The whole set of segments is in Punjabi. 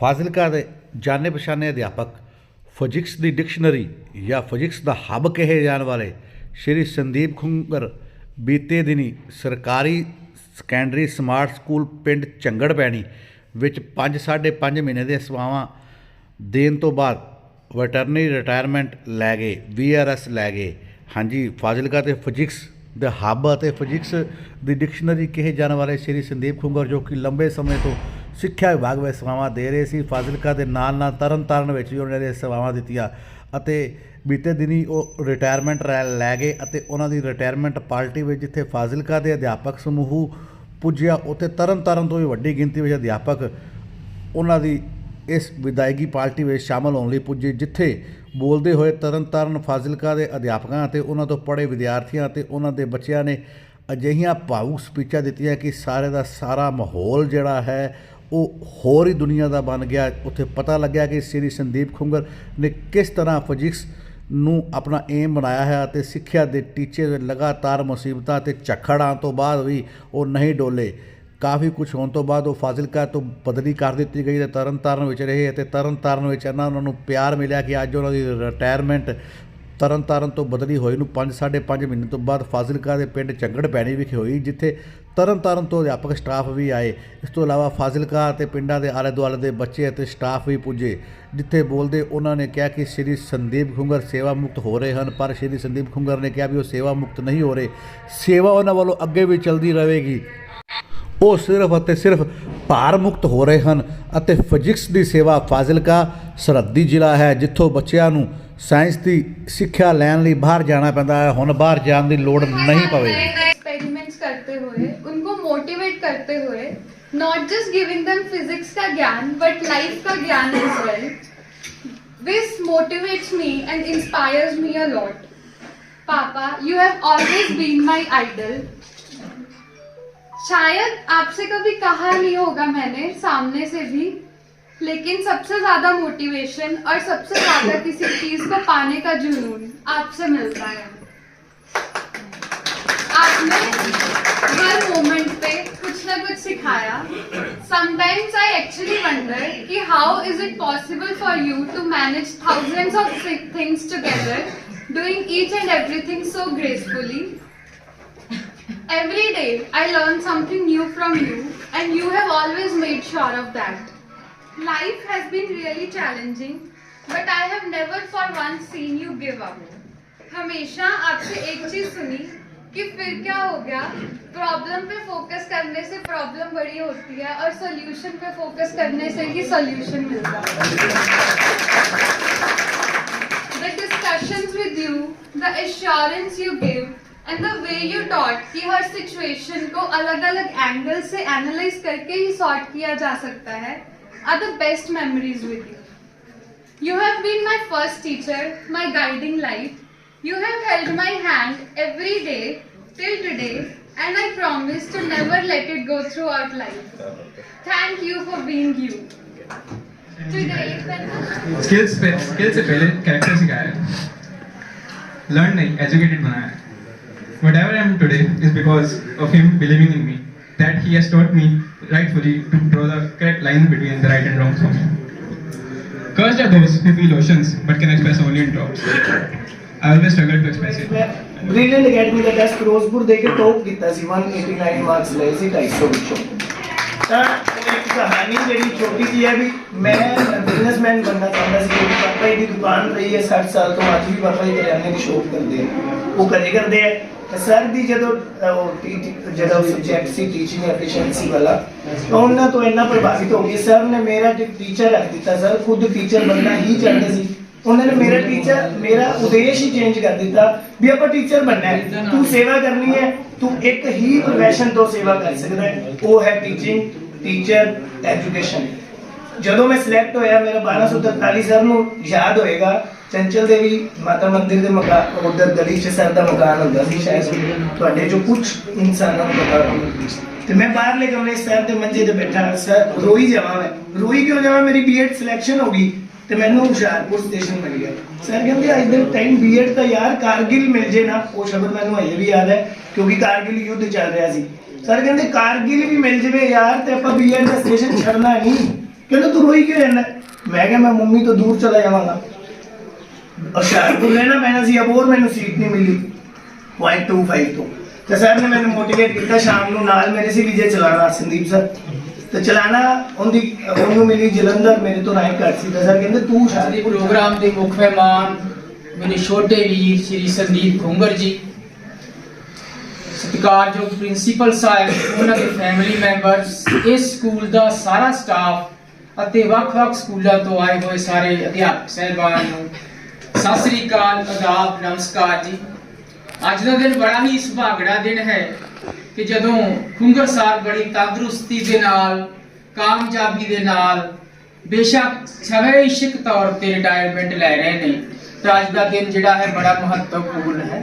ਫਾਜ਼ਿਲਕਾ ਦੇ ਜਾਣੇ ਪਛਾਣੇ ਅਧਿਆਪਕ ਫਿਜ਼ਿਕਸ ਦੀ ਡਿਕਸ਼ਨਰੀ ਜਾਂ ਫਿਜ਼ਿਕਸ ਦਾ ਹੱਬ ਕਹੇ ਜਾਣ ਵਾਲੇ ਸ਼੍ਰੀ ਸੰਦੀਪ ਖੁੰਗਰ ਬੀਤੇ ਦਿਨੀ ਸਰਕਾਰੀ ਸੈਕੰਡਰੀ ਸਮਾਰਟ ਸਕੂਲ ਪਿੰਡ ਚੰਗੜ ਪੈਣੀ ਵਿੱਚ 5 5.5 ਮਹੀਨੇ ਦੇ ਸੇਵਾਵਾਂ ਦੇਣ ਤੋਂ ਬਾਅਦ ਵੈਟਰਨਰੀ ਰਿਟਾਇਰਮੈਂਟ ਲੈ ਗਏ ਵੀਆਰਐਸ ਲੈ ਗਏ। ਹਾਂਜੀ, ਫਾਜ਼ਿਲਕਾ ਤੇ ਫਿਜ਼ਿਕਸ ਦੇ ਹੱਬ ਅਤੇ ਫਿਜ਼ਿਕਸ ਦੀ ਡਿਕਸ਼ਨਰੀ ਕਹੇ ਜਾਣ ਵਾਲੇ ਸ਼੍ਰੀ ਸੰਦੀਪ ਖੁੰਗਰ ਜੋ ਕਿ ਲੰਬੇ ਸਮੇਂ ਤੋਂ ਸਿੱਖਿਆ ਵਿਭਾਗ ਵਿੱਚ ਸੇਵਾਵਾਂ ਦੇ ਰਹੇ ਸੀ। ਫਾਜ਼ਿਲਕਾ ਦੇ ਨਾਲ ਨਾਲ ਤਰਨਤਾਰਨ ਵਿੱਚ ਵੀ ਉਹਨਾਂ ਨੇ ਸੇਵਾਵਾਂ ਦਿੱਤੀਆਂ ਅਤੇ ਬੀਤੇ ਦਿਨੀ ਉਹ ਰਿਟਾਇਰਮੈਂਟ ਲੈ ਗਏ ਅਤੇ ਉਹਨਾਂ ਦੀ ਰਿਟਾਇਰਮੈਂਟ ਪਾਰਟੀ ਵਿੱਚ ਜਿੱਥੇ ਫਾਜ਼ਿਲਕਾ ਦੇ ਅਧਿਆਪਕ ਸਮੂਹ ਪੁੱਜਿਆ, ਉੱਥੇ ਤਰਨਤਾਰਨ ਤੋਂ ਵੀ ਵੱਡੀ ਗਿਣਤੀ ਵਿੱਚ ਅਧਿਆਪਕ ਉਹਨਾਂ ਦੀ ਇਸ ਵਿਦਾਇਗੀ ਪਾਰਟੀ ਵਿੱਚ ਸ਼ਾਮਲ ਹੋਣ ਲਈ ਪੁੱਜੇ, ਜਿੱਥੇ ਬੋਲਦੇ ਹੋਏ ਤਰਨਤਾਰਨ ਫਾਜ਼ਿਲਕਾ ਦੇ ਅਧਿਆਪਕਾਂ ਅਤੇ ਉਹਨਾਂ ਤੋਂ ਪੜ੍ਹੇ ਵਿਦਿਆਰਥੀਆਂ ਅਤੇ ਉਹਨਾਂ ਦੇ ਬੱਚਿਆਂ ਨੇ ਅਜਿਹੀਆਂ ਭਾਵੁਕ ਸਪੀਚਾਂ ਦਿੱਤੀਆਂ ਕਿ ਸਾਰੇ ਦਾ ਸਾਰਾ ਮਾਹੌਲ ਜਿਹੜਾ ਹੈ ਉਹ ਹੋਰ ਹੀ ਦੁਨੀਆ ਦਾ ਬਣ ਗਿਆ। ਉੱਥੇ ਪਤਾ ਲੱਗਿਆ ਕਿ ਸ੍ਰੀ ਸੰਦੀਪ ਖੁੰਗਰ ਨੇ ਕਿਸ ਤਰ੍ਹਾਂ ਫਿਜ਼ਿਕਸ ਨੂੰ ਆਪਣਾ ਏਮ ਬਣਾਇਆ ਹੈ ਅਤੇ ਸਿੱਖਿਆ ਦੇ ਟੀਚੇ ਦੇ ਲਗਾਤਾਰ ਮੁਸੀਬਤਾਂ ਤੇ ਝੱਖੜਾਂ ਤੋਂ ਬਾਅਦ ਵੀ ਉਹ ਨਹੀਂ ਡੋਲੇ। ਕਾਫੀ ਕੁਝ ਹੋਣ ਤੋਂ ਬਾਅਦ ਉਹ ਫਾਜ਼ਿਲਕਾ ਤੋਂ ਬਦਲੀ ਕਰ ਦਿੱਤੀ ਗਈ ਤੇ ਤਰਨਤਾਰਨ ਵਿੱਚ ਰਹੇ ਅਤੇ ਤਰਨਤਾਰਨ ਵਿੱਚ ਇਹਨਾਂ ਉਹਨਾਂ ਨੂੰ ਪਿਆਰ ਮਿਲਿਆ ਕਿ ਅੱਜ ਉਹਨਾਂ ਦੀ ਰਿਟਾਇਰਮੈਂਟ ਤਰਨਤਾਰਨ ਤੋਂ ਬਦਲੀ ਹੋਈ ਨੂੰ 5 5.5 ਮਹੀਨੇ ਤੋਂ ਬਾਅਦ ਫਾਜ਼ਿਲਕਾ ਦੇ ਪਿੰਡ ਚੰਗੜ ਪੈਣੀ ਵਿਖੇ ਹੋਈ, ਜਿੱਥੇ ਤਰਨਤਾਰਨ ਤੋਂ ਅਧਿਆਪਕ ਸਟਾਫ ਵੀ ਆਏ। ਇਸ ਤੋਂ ਇਲਾਵਾ ਫਾਜ਼ਿਲਕਾ ਅਤੇ ਪਿੰਡਾਂ ਦੇ ਆਲੇ ਦੁਆਲੇ ਦੇ ਬੱਚੇ ਅਤੇ ਸਟਾਫ ਵੀ ਪੁੱਜੇ, ਜਿੱਥੇ ਬੋਲਦੇ ਉਹਨਾਂ ਨੇ ਕਿਹਾ ਕਿ ਸ਼੍ਰੀ ਸੰਦੀਪ ਖੁੰਗਰ ਸੇਵਾ ਮੁਕਤ ਹੋ ਰਹੇ ਹਨ, ਪਰ ਸ਼੍ਰੀ ਸੰਦੀਪ ਖੁੰਗਰ ਨੇ ਕਿਹਾ ਵੀ ਉਹ ਸੇਵਾ ਮੁਕਤ ਨਹੀਂ ਹੋ ਰਹੇ। ਸੇਵਾ ਉਹਨਾਂ ਵੱਲੋਂ ਅੱਗੇ ਵੀ ਚੱਲਦੀ ਰਹੇਗੀ। ਉਹ ਸਿਰਫ ਅਤੇ ਸਿਰਫ ਭਾਰ ਮੁਕਤ ਹੋ ਰਹੇ ਹਨ ਅਤੇ ਫਿਜ਼ਿਕਸ ਦੀ ਸੇਵਾ ਫਾਜ਼ਿਲਕਾ, ਸਰਹੱਦੀ ਜ਼ਿਲ੍ਹਾ ਹੈ, ਜਿੱਥੋਂ ਬੱਚਿਆਂ ਨੂੰ ਸਾਇੰਸ ਦੀ ਸਿੱਖਿਆ ਲੈਣ ਲਈ ਬਾਹਰ ਜਾਣਾ ਪੈਂਦਾ ਹੈ ਹੁਣ ਬਾਹਰ ਜਾਣ ਦੀ ਲੋੜ ਨਹੀਂ ਪਵੇਗੀ एक्सपेरिमेंट्स करते हुए उनको मोटिवेट करते हुए not just giving them physics का ज्ञान बट लाइफ का ज्ञान as well this motivates me and inspires me a lot papa you have always been my idol शायद आपसे कभी कहा नहीं होगा मैंने सामने से भी लेकिन सबसे ज्यादा मोटिवेशन और सबसे ज्यादा किसी चीज को पाने का जुनून आपसे मिलता है आपने हर मोमेंट पे कुछ ना कुछ सिखाया समटाइम्स आई एक्चुअली वंडर कि how is it possible for you to manage thousands of thi- things together doing each and everything so gracefully every day i learn something new from you and you have always made sure of that life has been really challenging, but i have never for once seen you give up. हमेशा आपसे एक चीज़ सुनी कि फिर क्या हो गया? प्रॉब्लम पे फोकस करने से प्रॉब्लम बड़ी होती है और सोल्यूशन पे फोकस करने से ही सॉल्यूशन मिलता the discussion with you the assurance you give and the way you taught कि हर सिचुएशन को अलग अलग एंगल से एनालाइज करके ही सॉर्ट किया जा सकता है। are the best memories with you You have been my first teacher, my guiding light. You have held my hand every day till today, and I promise to never let it go throughout life. Thank you for being you. Today, when skills पे स्किल से पहले कैरेक्टर सिखाया है लर्न नहीं एजुकेटेड बनाया है whatever I am today is because of him believing in me that he has taught me rightfully to draw the correct line between the right and wrong for me. Cursed are those who feel oceans but can express only in drops. I always struggle to express it. Brilliant Academy that has Crosbur देखे तो कितना सी 189 मार्क्स ले इसी टाइप के बच्चों एक कहानी जड़ी छोटी सी है भी मैं बिजनेसमैन बनना चाहता सी क्योंकि पापा की दुकान रही है 60 साल तो आज भी पापा ही करियाने की शॉप करते हैं वो करे करते हैं ਸਰ ਦੀ ਜਦੋਂ ਉਹ ਜਿਹੜਾ ਸਬਜੈਕਟ ਸੀ ਟੀਚਿੰਗ ਐਫੀਸ਼ੀਐਂਸੀ ਵਾਲਾ ਤਾਂ ਉਹਨਾਂ ਤੋਂ ਇੰਨਾ ਪ੍ਰਭਾਵਿਤ ਹੋ ਗਏ ਸਰ ਨੇ ਮੇਰਾ ਜੋ ਟੀਚਰ ਰੱਖ ਦਿੱਤਾ ਸਰ ਖੁਦ ਟੀਚਰ ਬਣਨਾ ਹੀ ਚਾਹੁੰਦੇ ਸੀ। ਉਹਨਾਂ ਨੇ ਮੇਰਾ ਟੀਚਰ ਮੇਰਾ ਉਦੇਸ਼ ਹੀ ਚੇਂਜ ਕਰ ਦਿੱਤਾ ਵੀ ਆਪਾਂ ਟੀਚਰ ਬਣਨਾ ਹੈ। ਤੂੰ ਸੇਵਾ ਕਰਨੀ ਹੈ ਤੂੰ ਇੱਕ ਹੀ profession ਤੋਂ ਸੇਵਾ ਕਰ ਸਕਦਾ ਹੈ। ਉਹ ਹੈ ਟੀਚਿੰਗ ਟੀਚਰ ਐਜੂਕੇਸ਼ਨ ਜਦੋਂ ਮੈਂ ਸਿਲੈਕਟ ਹੋਇਆ, ਮੇਰਾ 1243 ਸਰ ਨੂੰ ਯਾਦ ਹੋਏਗਾ, ਚੰਚਲ ਦੇਵੀ ਮਾਤਾ ਮੰਦਿਰ ਦੇ ਮਕਾਨ ਉਧਰ ਗਲੀ 'ਚ ਸਰ ਦਾ ਮਕਾਨ ਹੁੰਦਾ ਸੀ ਸ਼ਾਇਦ ਤੁਹਾਡੇ ਜੋ ਕੁਝ ਇਨਸਾਨਾਂ ਨੂੰ ਪਤਾ ਹੋਵੇ। ਤੇ ਮੈਂ ਬਾਹਰਲੇ ਕਮਰੇ ਸਰ ਦੇ ਮੰਜੇ ਤੇ ਬੈਠਾ, ਸਰ ਰੋਈ ਜਾਵਾਂ ਮੈਂ। ਰੋਈ ਕਿਉਂ ਜਾਵਾਂ? ਮੇਰੀ ਬੀਐਡ ਸਿਲੈਕਸ਼ਨ ਹੋ ਗਈ ਤੇ ਮੈਨੂੰ ਹੁਸ਼ਿਆਰਪੁਰ ਸਟੇਸ਼ਨ ਮਿਲ ਗਿਆ। ਸਰ ਕਹਿੰਦੇ, ਅੱਜ ਦੇ ਟਾਈਮ ਬੀਐਡ ਤਾਂ ਯਾਰ ਕਾਰਗਿਲ ਮਿਲ ਜੇ ਨਾ। ਉਹ ਸ਼ਬਦ ਮੈਨੂੰ ਅਜੇ ਵੀ ਯਾਦ ਹੈ, ਕਿਉਂਕਿ ਕਾਰਗਿਲ ਯੁੱਧ ਚੱਲ ਰਿਹਾ ਸੀ। ਸਰ ਕਹਿੰਦੇ, ਕਾਰਗਿਲ ਵੀ ਮਿਲ ਜਵੇ ਯਾਰ, ਤੇ ਆਪਾਂ ਬੀਐਡ ਦਾ ਸਟੇਸ਼ਨ ਛੱਡਣਾ ਨਹੀਂ। ਕਹਿੰਦਾ ਤੂੰ ਰੋਈ ਕਿਉਂ ਰਹਿਣਾ ਮੈਂ ਕਿਹਾ ਮੈਂ ਮੰਮੀ ਤੋਂ ਦੂਰ ਚਲਾ ਜਾਵਾਂਗਾ। ਹੁਸ਼ਿਆਰਪੁਰ ਲੈਣਾ ਪੈਣਾ ਸੀ ਅਬੋਰ ਮੈਨੂੰ ਸੀਟ ਨਹੀਂ ਮਿਲੀ। 0.25 ਤੋਂ। ਤੇ ਸਰ ਨੇ ਮੈਨੂੰ ਮੋਟੀਵੇਟ ਕੀਤਾ ਸ਼ਾਮ ਨੂੰ ਨਾਲ ਮੇਰੇ ਸੀ ਵਿਜੇ ਚਲਾਣਾ ਸੰਦੀਪ ਸਰ। ਤੇ ਚਲਾਣਾ ਉਹਦੀ ਉਹਨੂੰ ਮਿਲੀ ਜਲੰਧਰ ਮੇਰੇ ਤੋਂ ਰਾਏ ਘੱਟ ਸੀ। ਤਾਂ ਸਰ ਕਹਿੰਦੇ ਤੂੰ ਸ਼ਾਦੀ ਪ੍ਰੋਗਰਾਮ ਦੇ ਮੁੱਖ ਮਹਿਮਾਨ ਮੇਰੇ ਛੋਟੇ ਵੀਰ ਸ਼੍ਰੀ ਸੰਦੀਪ ਖੁੰਗਰ ਜੀ। ਸਤਿਕਾਰਯੋਗ ਪ੍ਰਿੰਸੀਪਲ ਸਾਹਿਬ ਉਹਨਾਂ ਦੇ ਫੈਮਿਲੀ ਮੈਂਬਰਸ ਇਸ ਸਕੂਲ ਦਾ ਸਾਰਾ ਸਟਾਫ ਅਤੇ ਵੱਖ-ਵੱਖ ਸਕੂਲਾਂ ਤੋਂ ਆਏ ਹੋਏ ਸਾਰੇ ਅਧਿਆਪਕ ਸਹਿਬਾਨ ਨੂੰ ਸਤਿ ਸ੍ਰੀ ਅਕਾਲ ਆਦਾਬ ਨਮਸਕਾਰ ਜੀ। ਅੱਜ ਦਾ ਦਿਨ ਬੜਾ ਹੀ ਸੁਭਾਗੜਾ ਦਿਨ ਹੈ ਕਿ ਜਦੋਂ ਖੁੰਗਰ ਸਾਹਿਬ ਬੜੀ ਤੰਦਰੁਸਤੀ ਦੇ ਨਾਲ, ਕਾਮਯਾਬੀ ਦੇ ਨਾਲ ਬੇਸ਼ੱਕ ਸਵੈਇਛਿਕ ਤੌਰ ਤੇ ਰਿਟਾਇਰਮੈਂਟ ਲੈ ਰਹੇ ਨੇ, ਤਾਂ ਅੱਜ ਦਾ ਦਿਨ ਜਿਹੜਾ ਹੈ ਬੜਾ ਮਹੱਤਵਪੂਰਨ ਹੈ।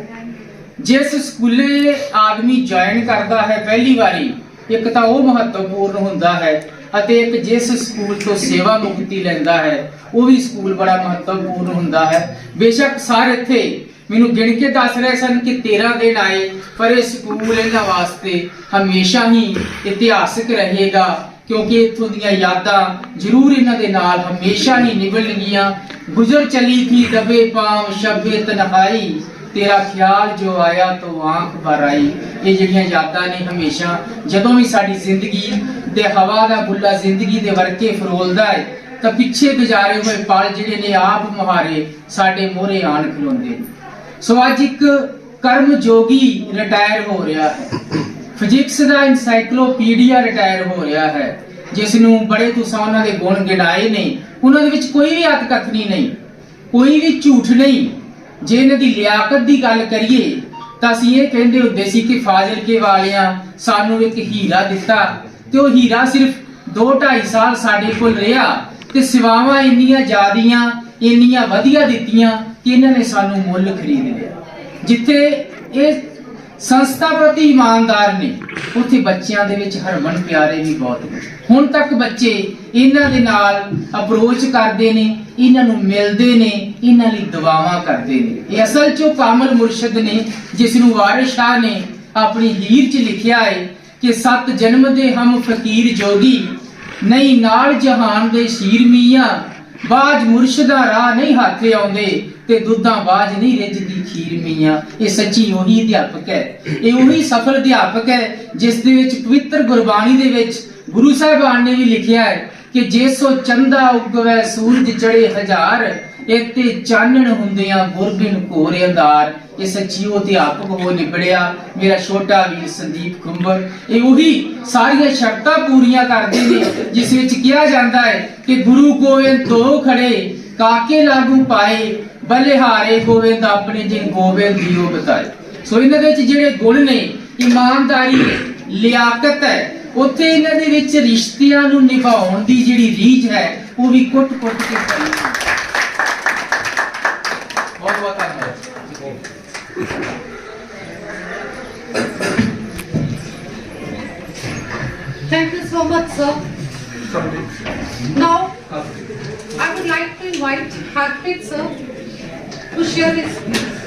ਜਿਸ ਸਕੂਲੇ ਆਦਮੀ ਜੁਆਇਨ ਕਰਦਾ ਹੈ, ਪਹਿਲੀ ਵਾਰੀ ਇੱਕ ਤਾਂ ਉਹ ਮਹੱਤਵਪੂਰਨ ਹੁੰਦਾ ਹੈ ਅਤੇ ਇੱਕ ਜਿਸ ਸਕੂਲ ਤੋਂ ਸੇਵਾ ਮੁਕਤੀ ਲੈਂਦਾ ਹੈ, ਉਹ ਵੀ ਸਕੂਲ ਬੜਾ ਮਹੱਤਵਪੂਰਨ ਹੁੰਦਾ ਹੈ। ਬੇਸ਼ੱਕ ਸਾਰੇ ਇੱਥੇ ਮੈਨੂੰ ਗਿਣ ਕੇ ਦੱਸ ਰਹੇ ਸਨ ਕਿ 13 ਦਿਨ ਆਏ, ਪਰ ਇਹ ਸਕੂਲ ਇਹਨਾਂ ਵਾਸਤੇ ਹਮੇਸ਼ਾ ਹੀ ਇਤਿਹਾਸਕ ਰਹੇਗਾ, ਕਿਉਂਕਿ ਇੱਥੋਂ ਦੀਆਂ ਯਾਦਾਂ ਜ਼ਰੂਰ ਇਹਨਾਂ ਦੇ ਨਾਲ ਹਮੇਸ਼ਾ ਹੀ ਨਿਭਣਗੀਆਂ। ਗੁਜ਼ਰ ਚਲੀ ਥੀ ਦਬੇ ਪਾਮ, ਸ਼ਬੇ ਤਨਹਾਈ ਤੇਰਾ ਖਿਆਲ ਜੋ ਆਇਆ ਤੋ ਆਂਖ ਭਰ ਆਈ ਇਹ ਜਿਹੜੀਆਂ ਯਾਦਾਂ ਨੇ ਹਮੇਸ਼ਾ, ਜਦੋਂ ਵੀ ਸਾਡੀ ਜ਼ਿੰਦਗੀ ਦੇ ਹਵਾ ਦਾ ਬੁੱਲਾ ਜ਼ਿੰਦਗੀ ਦੇ ਵਰਕੇ ਫਰੋਲਦਾ ਹੈ, ਤਾਂ ਪਿੱਛੇ ਗੁਜ਼ਾਰੇ ਹੋਏ ਪਲ ਜਿਹੜੇ ਨੇ ਆਪ ਮੁਹਾਰੇ ਸਾਡੇ ਮੋਹਰੇ ਆਣ ਖਲੋਂਦੇ ਸੋ ਅੱਜ ਇੱਕ ਕਰਮ ਜੋਗੀ ਰਿਟਾਇਰ ਹੋ ਰਿਹਾ ਹੈ। ਫਿਜ਼ਿਕਸ ਦਾ ਐਨਸਾਈਕਲੋਪੀਡੀਆ ਰਿਟਾਇਰ ਹੋ ਰਿਹਾ ਹੈ। ਜਿਸ ਨੂੰ ਬੜੇ ਤੁਸੀਂ ਉਹਨਾਂ ਦੇ ਗੁਣ ਗਿਣਾਏ ਨੇ। ਉਹਨਾਂ ਦੇ ਵਿੱਚ ਕੋਈ ਵੀ ਅਤਕਥਨੀ ਨਹੀਂ, ਕੋਈ ਵੀ ਝੂਠ ਨਹੀਂ ਜੇ ਇਹਨਾਂ ਦੀ ਲਿਆਕਤ ਦੀ ਗੱਲ ਕਰੀਏ, ਤਾਂ ਅਸੀਂ ਇਹ ਕਹਿੰਦੇ ਹੁੰਦੇ ਸੀ ਕਿ ਫਾਜ਼ਿਲਕੇ ਵਾਲਿਆਂ ਸਾਨੂੰ ਇੱਕ ਹੀਰਾ ਦਿੱਤਾ। ਤੇ ਉਹ ਹੀਰਾ ਸਿਰਫ 2.5 ਸਾਲ ਸਾਡੇ ਕੋਲ ਰਿਹਾ ਤੇ ਸਿਵਾਵਾਂ ਇੰਨੀਆਂ ਜ਼ਿਆਦੀਆਂ, ਇੰਨੀਆਂ ਵਧੀਆ ਦਿੱਤੀਆਂ ਕਿ ਇਹਨਾਂ ਨੇ ਸਾਨੂੰ ਮੁੱਲ ਖਰੀਦ ਲਿਆ। ਜਿੱਥੇ ਇਹ ਸੰਸਥਾ ਪ੍ਰਤੀ ਇਮਾਨਦਾਰ ਨੇ। ਉੱਥੇ ਬੱਚਿਆਂ ਦੇ ਵਿੱਚ ਹਰਮਨ ਪਿਆਰੇ ਵੀ ਬਹੁਤ ਨੇ। ਹੁਣ ਤੱਕ ਬੱਚੇ ਇਹਨਾਂ ਦੇ ਨਾਲ ਅਪਰੋਚ ਕਰਦੇ ਨੇ, ਇਹਨਾਂ ਨੂੰ ਮਿਲਦੇ ਨੇ, ਇਹਨਾਂ ਲਈ ਦੁਆਵਾਂ ਕਰਦੇ ਨੇ। ਇਹ ਅਸਲ ਚੋਂ ਕਾਮਲ ਮੁਰਸ਼ਿਦ ਨੇ ਜਿਸ ਨੂੰ ਵਾਰਿਸ ਸ਼ਾਹ ਨੇ ਆਪਣੀ ਹੀਰ 'ਚ ਲਿਖਿਆ ਹੈ ਕਿ ਸੱਤ ਜਨਮ ਦੇ ਹਮ ਫਕੀਰ ਜੋਗੀ, ਨਹੀਂ ਨਾਲ ਜਹਾਨ ਦੇ ਸ਼ੀਰ ਮੀਆਂ ਬਾਜ ਮੁਰਸ਼ਿਦਾ ਰਾਹ ਨਹੀਂ ਹੱਥ ਆਉਂਦੇ ਤੇ ਦੁੱਧਾਂ ਬਾਜ ਨਹੀਂ ਰਿੱਝਦੀ ਖੀਰ ਮੀਆਂ। ਇਹ ਸੱਚੀ ਉਹੀ ਅਧਿਆਪਕ ਹੈ। ਇਹ ਉਹੀ ਸਫਲ ਅਧਿਆਪਕ ਹੈ ਜਿਸ ਦੇ ਵਿੱਚ ਪਵਿੱਤਰ ਗੁਰਬਾਣੀ ਦੇ ਵਿੱਚ ਗੁਰੂ ਸਾਹਿਬਾਨ ਨੇ ਵੀ ਲਿਖਿਆ ਹੈ। ਕਿ ਜੇ ਚੰਦਾ ਉਗਵੇ ਸੂਰਜ ਚੜੇ ਹਜ਼ਾਰ ਇੱਥੇ ਚਾਨਣ ਹੁੰਦਿਆਂ ਗੁਰਬਿਨ ਘੋਰ ਅੰਧਾਰ। ਇਹ ਸੱਚੀ ਉਹ ਅਧਿਆਪਕ ਹੋ ਨਿਬੜਿਆ ਮੇਰਾ ਛੋਟਾ ਵੀਰ ਸੰਦੀਪ ਕੁੰਬਰ ਇਹ ਉਹੀ ਸਾਰੀਆਂ ਸ਼ਰਤਾਂ ਪੂਰੀਆਂ ਕਰਦੇ ਨੇ, ਜਿਸ ਵਿੱਚ ਕਿਹਾ ਜਾਂਦਾ ਹੈ ਕਿ ਗੁਰੂ ਗੋਬਿੰਦ ਦੋ ਖੜੇ ਕਾਕੇ ਲਾਗੂ ਪਾਏ, ਬਲਿਹਾਰੇ ਗੋਬਿੰਦ ਆਪਣੇ ਜਿਨ ਗੋਬਿੰਦ ਦਿਓ ਬਤਾਏ। ਸੋ ਇਹਨਾਂ ਦੇ ਵਿੱਚ ਜਿਹੜੇ ਗੁਣ ਨੇ, ਇਮਾਨਦਾਰੀ, ਲਿਆਕਤ ਹੈ। ਉੱਥੇ ਇਹਨਾਂ ਦੇ ਵਿੱਚ ਰਿਸ਼ਤਿਆਂ ਨੂੰ ਨਿਭਾਉਣ ਦੀ ਜਿਹੜੀ ਰੀਝ ਹੈ ਉਹ ਵੀ ਕੁੱਟ-ਕੁੱਟ ਕੇ ਕਰੀ ਬਹੁਤ ਬਹੁਤ ਧੰਨਵਾਦ Thank you so much, sir. Now, I would like to invite Harpreet sir to share his views.